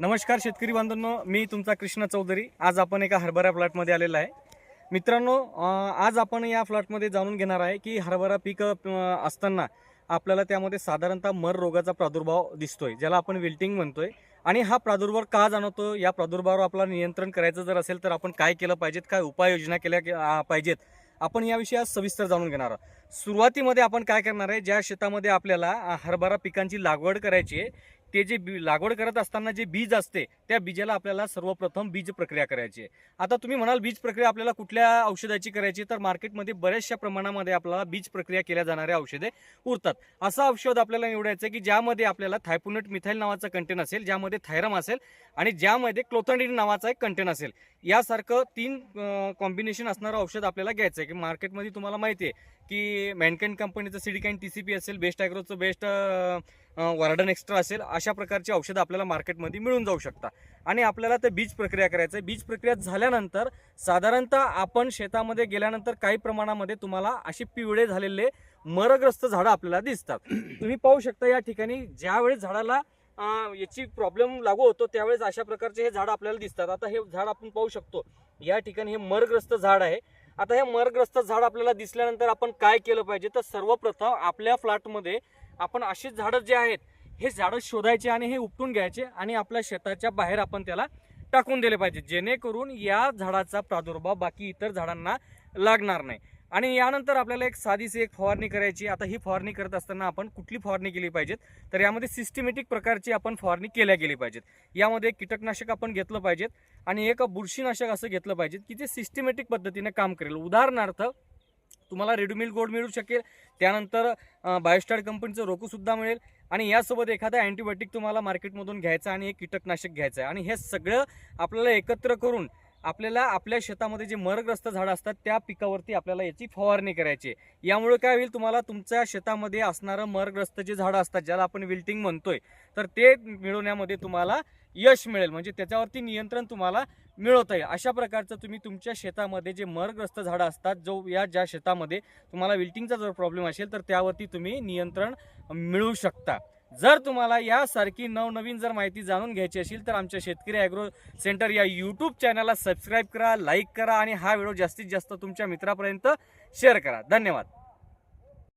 नमस्कार शेतकरी बांधवांनो मी तुमचा कृष्णा चौधरी. आज आपण एका हरभरा प्लॉटमध्ये आलेला आहे. मित्रांनो आज आपण या प्लॉटमध्ये जाणून घेणार आहे की हरभरा पीक असताना आपल्याला त्यामध्ये साधारणतः मर रोगाचा प्रादुर्भाव दिसतोय ज्याला आपण विल्टिंग म्हणतोय. आणि हा प्रादुर्भाव का जाणवतो? या प्रादुर्भावावर आपल्याला नियंत्रण करायचं जर असेल तर आपण काय केलं पाहिजेत? काय उपाययोजना केल्या पाहिजेत? आपण याविषयी आज सविस्तर जाणून घेणार आहोत. सुरुवातीमध्ये आपण काय करणार आहे? ज्या शेतामध्ये आपल्याला हरभरा पिकांची लागवड करायची आहे ते जे बी लागवड करत असताना जे बीज असते त्या बीजाला आपल्याला सर्वप्रथम बीज प्रक्रिया करायची आहे. आता तुम्ही म्हणाल बीज प्रक्रिया आपल्याला कुठल्या औषधाची करायची तर मार्केटमध्ये बऱ्याचशा प्रमाणामध्ये आपल्याला बीज प्रक्रिया केल्या जाणाऱ्या औषधे उरतात. असं औषध आपल्याला निवडायचं आहे की ज्यामध्ये आपल्याला थायपुनेट मिथाईल नावाचं कंटेन असेल ज्यामध्ये थायरम असेल आणि ज्यामध्ये क्लोथंडिन नावाचा एक कंटेन असेल. यासारखं तीन कॉम्बिनेशन असणारं औषध आपल्याला घ्यायचं आहे. की मार्केटमध्ये तुम्हाला माहिती आहे की मॅनकॅन कंपनीचं सिडिकाईन टी सी पी असेल बेस्ट ॲग्रोचं बेस्ट वार्डन एक्स्ट्रा असेल अशा प्रकारची औषधं आपल्याला मार्केटमध्ये मिळून जाऊ शकतात. आणि आपल्याला ते बीज प्रक्रिया करायचं आहे बीज प्रक्रिया झाल्यानंतर साधारणतः आपण शेतामध्ये गेल्यानंतर काही प्रमाणामध्ये तुम्हाला असे पिवळे झालेले मरग्रस्त झाडं आपल्याला दिसतात. तुम्ही पाहू शकता या ठिकाणी ज्यावेळेस झाडाला याची प्रॉब्लेम लागू होतो त्यावेळेस अशा प्रकारचे हे झाड आपल्याला दिसतात. आता हे झाड आपण पाहू शकतो. या ठिकाणी हे मरग्रस्त झाड आहे. आता हे मरग्रस्त झाड आपल्याला दिसल्यानंतर आपण काय केलं पाहिजे? तर सर्वप्रथम आपल्या फ्लॅटमध्ये आपण अशी झाडं जे आहेत हे झाडं शोधायचे आणि हे उपटून घ्यायचे आणि आपल्या शेताच्या बाहेर आपण त्याला टाकून दिले पाहिजे. जेणेकरून या झाडाचा प्रादुर्भाव बाकी इतर झाडांना लागणार नाही. आणि यानंतर आपल्याला एक साधीशी एक फवारणी करायची. आता ही फवारणी करत असताना आपण कुठली फवारणी केली पाहिजेत? तर यामध्ये सिस्टमॅटिक प्रकारची आपण फवारणी केल्या गेली पाहिजेत. यामध्ये कीटकनाशक आपण घेतलं पाहिजेत आणि एक बुरशीनाशक असं घेतलं पाहिजेत की जे सिस्टमॅटिक पद्धतीने काम करेल. उदाहरणार्थ तुम्हाला रेडीमेड गोल्ड मिळू शकेल. त्यानंतर बायोस्टार कंपनीचं रोकूसुद्धा मिळेल. आणि यासोबत एखादा अँटीबायोटिक तुम्हाला मार्केटमधून घ्यायचा आणि एक कीटकनाशक घ्यायचं आहे. आणि हे सगळं आपल्याला एकत्र करून आपल्याला आपल्या शेतामध्ये जे मरग्रस्त झाडं असतात त्या पिकावरती आपल्याला याची फवारणी करायची आहे. यामुळे काय होईल तुम्हाला तुमच्या शेतामध्ये असणारं मरग्रस्त जे झाडं असतात ज्याला आपण विल्टिंग म्हणतोय तर ते मिळवण्यामध्ये तुम्हाला यश मिळेल. म्हणजे त्याच्यावरती नियंत्रण तुम्हाला मिळवता येईल. अशा प्रकारचं तुम्ही तुमच्या शेतामध्ये जे मरग्रस्त झाडं असतात जो या ज्या शेतामध्ये तुम्हाला विल्टिंगचा जर प्रॉब्लेम असेल तर त्यावरती तुम्ही नियंत्रण मिळवू शकता. जर तुम्हाला यासारखी नवनवीन जर माहिती जाणून घ्यायची असेल तर आमच्या शेतकरी ॲग्रो सेंटर या यूट्यूब चॅनलला सबस्क्राईब करा लाईक करा आणि हा व्हिडिओ जास्तीत जास्त तुमच्या मित्रापर्यंत शेअर करा. धन्यवाद.